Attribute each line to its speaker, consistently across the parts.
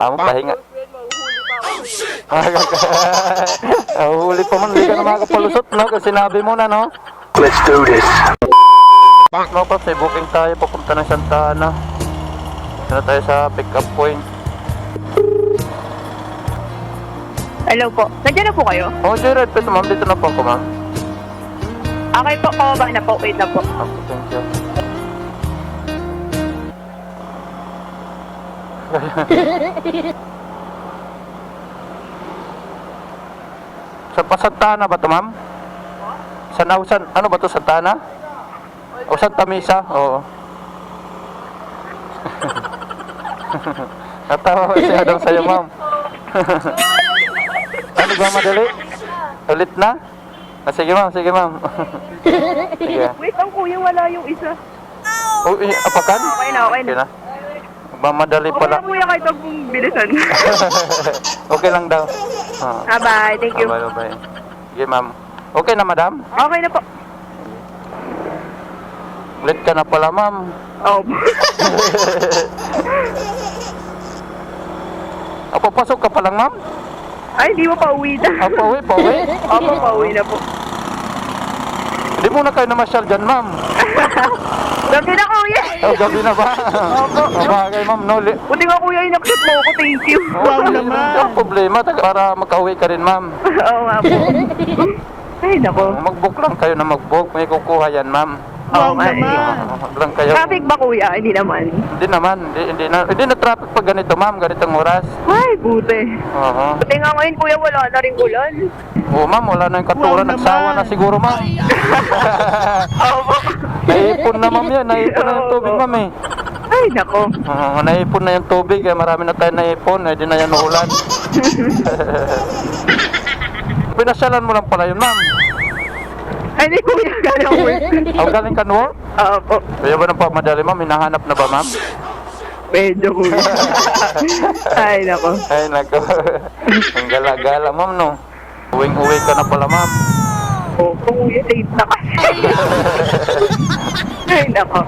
Speaker 1: Amo pahinga. Huli pa man, hindi ka na makapalusot, no? Kasi sinabi mo na, no?
Speaker 2: Let's do this.
Speaker 1: No, pa, say booking tayo, papunta ng Santa Ana. Sana tayo sa pick-up point.
Speaker 3: Hello po. Nandiyan na po kayo?
Speaker 1: Oh, Jared, pwede ma'am, dito na po ako, ma'am.
Speaker 3: Okay po, kababa na po. Wait na po.
Speaker 1: Okay, thank you. Sa Pasantana ba to, ma'am? Sa Nausan, ano ba to, Santana? O Santa Misa? Oo. Natawa ko si Adam sa'yo, ma'am. ano ba madali? Ulit na? Ah, sige, ma'am, sige, ma'am. sige.
Speaker 3: Wait, ang kuya, wala yung isa.
Speaker 1: Oh, apakan?
Speaker 3: Okay na, okay
Speaker 1: Okay
Speaker 3: na.
Speaker 1: Mamadali
Speaker 3: Okay
Speaker 1: pala.
Speaker 3: na kuya kahit bilisan.
Speaker 1: okay lang daw. Ah,
Speaker 3: ah, bye. Thank you.
Speaker 1: bye, bye. Sige, ma'am. Okay na, madam?
Speaker 3: Okay na po.
Speaker 1: Late ka na pala, ma'am.
Speaker 3: Oh.
Speaker 1: Ah, papasok ka pa lang, ma'am?
Speaker 3: Ay, di mo pa uwi na.
Speaker 1: Ah, pauwi, pauwi.
Speaker 3: Opo, pa uwi na po.
Speaker 1: Hindi muna kayo namasyal dyan, ma'am.
Speaker 3: Gabi na kuya.
Speaker 1: Oh, gabi na ba?
Speaker 3: Opo.
Speaker 1: Oh, bagay, ma'am. No, li-
Speaker 3: Buti nga kuya, inaksit mo ako. Thank you.
Speaker 1: Wow naman. Ang problema, taga- para makauwi ka rin, ma'am.
Speaker 3: Oo nga po. Ay, nako.
Speaker 1: Mag-book lang kayo na mag-book. May kukuha yan, ma'am.
Speaker 3: Oo nga. eh.
Speaker 1: Ah, Wag lang kayo.
Speaker 3: Traffic ba kuya? Hindi naman.
Speaker 1: Hindi naman. Hindi, hindi na, hindi na traffic pag ganito, ma'am. Ganitong oras.
Speaker 3: Ay, buti.
Speaker 1: Oo.
Speaker 3: Buti nga ngayon kuya, wala na rin ulan.
Speaker 1: Oo, ma'am, wala na yung katulad. Nagsawa na siguro, ma'am.
Speaker 3: Opo.
Speaker 1: Naipon na, ma'am, yan. Naipon na yung tubig, ma'am, eh.
Speaker 3: Ay, nako.
Speaker 1: Oo, naipon na yung tubig. Eh. Marami na tayo naipon. Eh, di na yan ulan. Pinasyalan mo lang pala yun, ma'am.
Speaker 3: Ay, di kuya, galing work.
Speaker 1: Ang galing ka no?
Speaker 3: Opo.
Speaker 1: Kaya ba nang pamadali, ma'am? Hinahanap na ba, ma'am?
Speaker 3: Medyo kuya. Ay, nako.
Speaker 1: Ay, nako. Ang gala-gala, ma'am, no? Uwing-uwi ka na pala, ma'am.
Speaker 3: Opo, kuya, late na kasi. Ay, nako.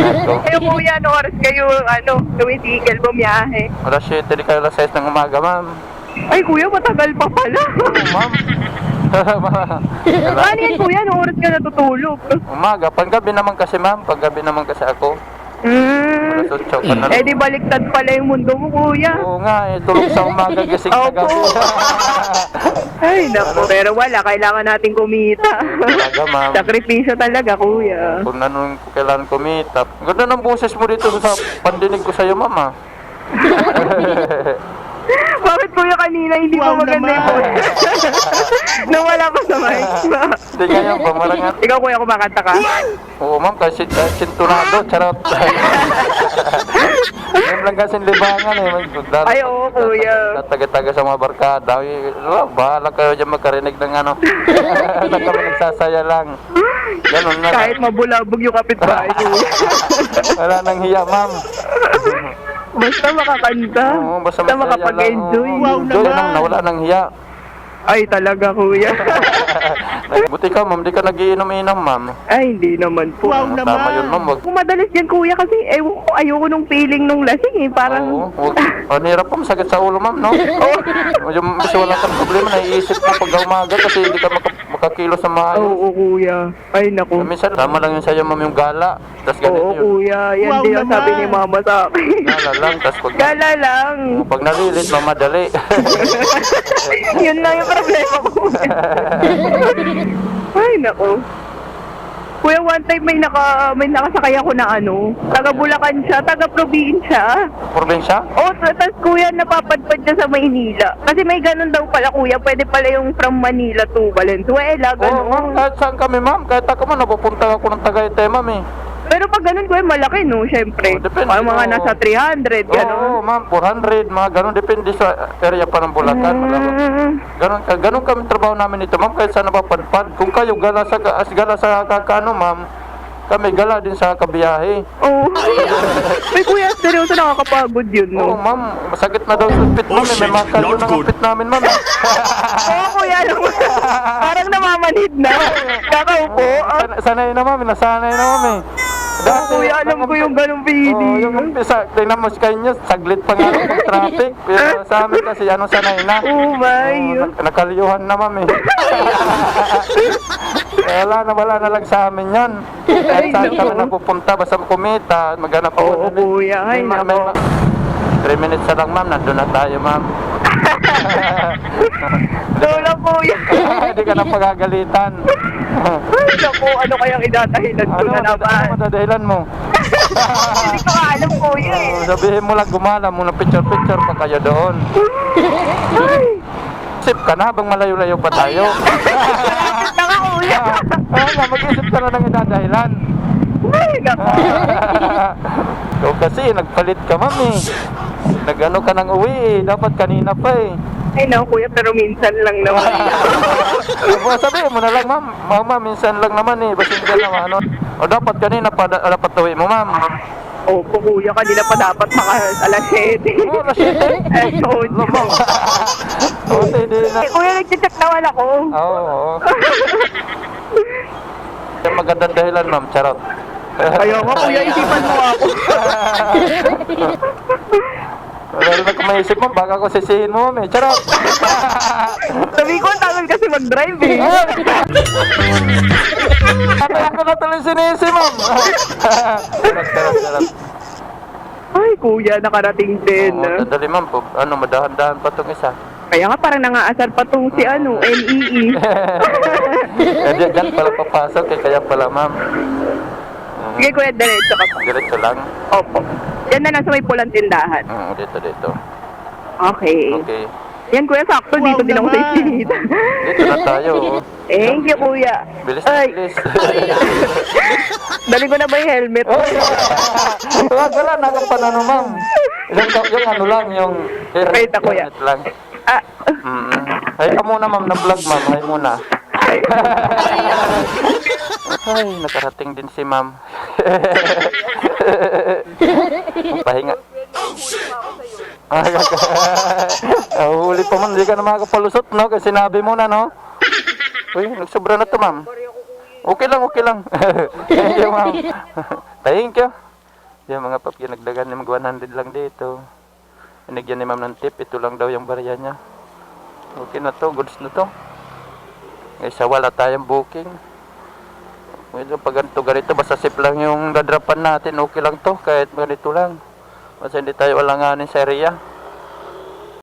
Speaker 1: Ay, nako.
Speaker 3: Kayo kuya, ano oras kayo, ano, tumitigil, bumiyahe?
Speaker 1: Alas 7, di kayo alas 6 ng umaga, ma'am.
Speaker 3: Ay, kuya, matagal pa pala.
Speaker 1: Ma'am.
Speaker 3: ano yan, kuya? Anong oras ka natutulog?
Speaker 1: umaga. Panggabi naman kasi, ma'am. Panggabi naman kasi ako.
Speaker 3: Hmm.
Speaker 1: Alas 8 ka na
Speaker 3: Eh, di baliktad pala yung mundo mo, kuya.
Speaker 1: Oo nga, eh. Tulog sa umaga, gising sa
Speaker 3: Opo. Ay, naku, pero wala, kailangan natin kumita.
Speaker 1: Talaga, ma'am.
Speaker 3: Sakripisyo talaga, kuya.
Speaker 1: Kung anong kailangan kumita. Ganda ng boses mo dito sa pandinig ko sa'yo, ma'am, ah.
Speaker 3: Bakit kuya kanina hindi pa maganda yung boses? Nawala pa sa mic.
Speaker 1: Hindi ngayon, pamarangan.
Speaker 3: Ikaw kuya, kumakanta ka?
Speaker 1: Oo, ma'am, kasi uh, sintunado, charot. Ngayon lang kasi libangan, eh.
Speaker 3: Ay, oo, kuya.
Speaker 1: Tataga-taga sa mga barkada. Bahala kayo dyan magkarinig ng ano. na kami nagsasaya lang. Ganun na.
Speaker 3: Kahit mabulabog yung kapitbahay kuya.
Speaker 1: Wala nang hiya, ma'am.
Speaker 3: Basta makakanta.
Speaker 1: Oo, basta
Speaker 3: Basta makapag-enjoy.
Speaker 1: lang. Oo. Enjoy, ano, nawala nang hiya.
Speaker 3: Ay, talaga kuya.
Speaker 1: Buti ka, ma'am, di ka nagiinom-inom, ma'am.
Speaker 3: Ay, hindi naman po.
Speaker 1: Wow Tama yun, ma'am. Wag,
Speaker 3: Kung madalas yan kuya kasi ewan ko, ayoko nung feeling nung lasing eh. Parang...
Speaker 1: Oo, wag. Ang hirap po, masakit sa ulo, ma'am, no? Oo. Yung kasi wala kang problema, naiisip mo pag umaga kasi hindi ka maka, makakilos sa maayos.
Speaker 3: Oo, kuya. Ay, naku.
Speaker 1: Minsan, tama lang yun sa'yo, ma'am, yung gala. Tapos ganito
Speaker 3: Oo,
Speaker 1: yun.
Speaker 3: kuya. Yan din ang sabi ni mama sa akin.
Speaker 1: Gala lang, tapos pag,
Speaker 3: Gala lang.
Speaker 1: pag nalilit, mamadali.
Speaker 3: Yun lang yung problema ko. Ay, naku. Kuya, one time may naka may nakasakay ako na ano, taga Bulacan siya, taga probinsya.
Speaker 1: Probinsya?
Speaker 3: Oh, tapos kuya napapadpad siya sa Maynila. Kasi may ganun daw pala kuya, pwede pala yung from Manila to Valenzuela,
Speaker 1: Oo, ma'am,
Speaker 3: ganun.
Speaker 1: kahit saan kami, ma'am. Kahit ako man, napupunta ako ng Tagaytay, ma'am, eh.
Speaker 3: Pero pag ganun kuya, malaki no, syempre.
Speaker 1: Oh, depende,
Speaker 3: Mga mga
Speaker 1: oo.
Speaker 3: nasa 300,
Speaker 1: Oo,
Speaker 3: ganun.
Speaker 1: ma'am, 400, mga ganun. Depende sa area pa ng Bulacan.
Speaker 3: Mm,
Speaker 1: Ganun, ganun kami trabaho namin ito, ma'am, kahit saan napapadpad. Kung kayo gala sa, as gala sa kakano, ma'am, kami gala din sa kabiyahe.
Speaker 3: Oo. May kuya, seryoso nakakapagod yun,
Speaker 1: Oo,
Speaker 3: no?
Speaker 1: ma'am, masakit na daw sa pit, ma'am. eh. May mga kalyo ng pit namin, ma'am.
Speaker 3: Oo, kuya, alam mo, parang namamanid na. Kakaupo.
Speaker 1: San- sanay na, ma'am. Nasanay na, ma'am, eh.
Speaker 3: Kuya, alam ko yung ganong
Speaker 1: Oh,
Speaker 3: feeling.
Speaker 1: yung umpisa, tingnan mo sa kanyo, saglit pa nga ng traffic. Pero sa amin kasi, ano sanay na.
Speaker 3: Oh my.
Speaker 1: Oh, nak- nakalyuhan na, ma'am eh. Eh, wala na, wala na lang sa amin yan. Kahit saan kami napupunta, basta kumita, maghanap ako.
Speaker 3: Oo, kuya. Ay, nako.
Speaker 1: ma- Three minutes na lang, ma'am. Nandun na tayo, ma'am.
Speaker 3: Lola, kuya.
Speaker 1: Hindi ka na pagagalitan.
Speaker 3: Naku, ano kayang idatahilan ko
Speaker 1: ano,
Speaker 3: na
Speaker 1: ano
Speaker 3: naman?
Speaker 1: madadahilan mo?
Speaker 3: Hindi ko alam, kuya eh.
Speaker 1: Oh, sabihin mo lang gumala muna picture-picture pa kayo doon. Isip ka na habang malayo-layo pa tayo. Oo nga, mag-isip ka na ng idadahilan.
Speaker 3: Ay, naku.
Speaker 1: Ikaw kasi, nagpalit ka, mami. Nag-ano ka ng uwi eh. Dapat kanina pa eh.
Speaker 3: Ay, naku, kuya, pero minsan lang naman.
Speaker 1: Diba, sabihin mo na lang, ma'am. Mama, minsan lang naman eh. Basta hindi naman, ano. O dapat kanina pa, da- dapat uwi mo, ma'am.
Speaker 3: Opo, kuya, kanina pa dapat maka alas 7.
Speaker 1: Oo, alas 7.
Speaker 3: Eh, told you.
Speaker 1: Lumang. Oo, hindi na.
Speaker 3: Eh, kuya, nagchicheck naman ako.
Speaker 1: Oo, oo. Yung magandang dahilan, ma'am. Charot.
Speaker 3: Kaya nga, kuya, isipan mo ako.
Speaker 1: Wala na kung maisip mo, baka ko sisihin mo, ma'am. eh. Charot.
Speaker 3: Sabi ko, ang tagal kasi mag-drive eh.
Speaker 1: Kaya ko na tuloy sinisi, ma'am. Charot, charot, charot.
Speaker 3: Ay, kuya, nakarating din.
Speaker 1: Oo, Sandali, ma'am. Po. Ano, madahan-dahan pa itong isa.
Speaker 3: Kaya nga parang nangaasar pa tong si ano, NEE.
Speaker 1: Eh, di- dyan pala papasok, eh, kaya pala, ma'am.
Speaker 3: Sige, kuya, diretso ka pa.
Speaker 1: Diretso lang.
Speaker 3: Opo. Yan na lang sa may pulang tindahan.
Speaker 1: Mm, dito, dito.
Speaker 3: Okay.
Speaker 1: Okay.
Speaker 3: Yan, kuya, sakto. dito din ako sa iskinita.
Speaker 1: Dito na tayo. oh.
Speaker 3: Thank you, kuya.
Speaker 1: Bilis na,
Speaker 3: Ay,
Speaker 1: bilis.
Speaker 3: dali ko na ba yung helmet?
Speaker 1: Oh, Wag, wala na kang panano, ma'am. Yung, yung ano lang, yung...
Speaker 3: Wait, ako yan.
Speaker 1: helmet lang.
Speaker 3: Ah,
Speaker 1: Mm-mm. Hay ka muna, ma'am, na vlog, ma'am. Hay muna. Ay, nakarating din si ma'am. Pahinga. Ah, huli pa man, hindi ka na makapalusot, no? Kasi sinabi mo na, no? Uy, nagsobra na to, ma'am. Okay lang, okay lang. Thank you, ma'am. Thank you. Yung mga pap, nagdagan ni mag 100 lang dito. Binigyan ni ma'am ng tip, ito lang daw yung barya niya. Okay na to, goods na to. Isa wala tayong booking. Medyo pag ganito, ganito, basta sip lang yung dadrapan natin, okay lang to, kahit ganito lang. Basta hindi tayo alanganin sa area.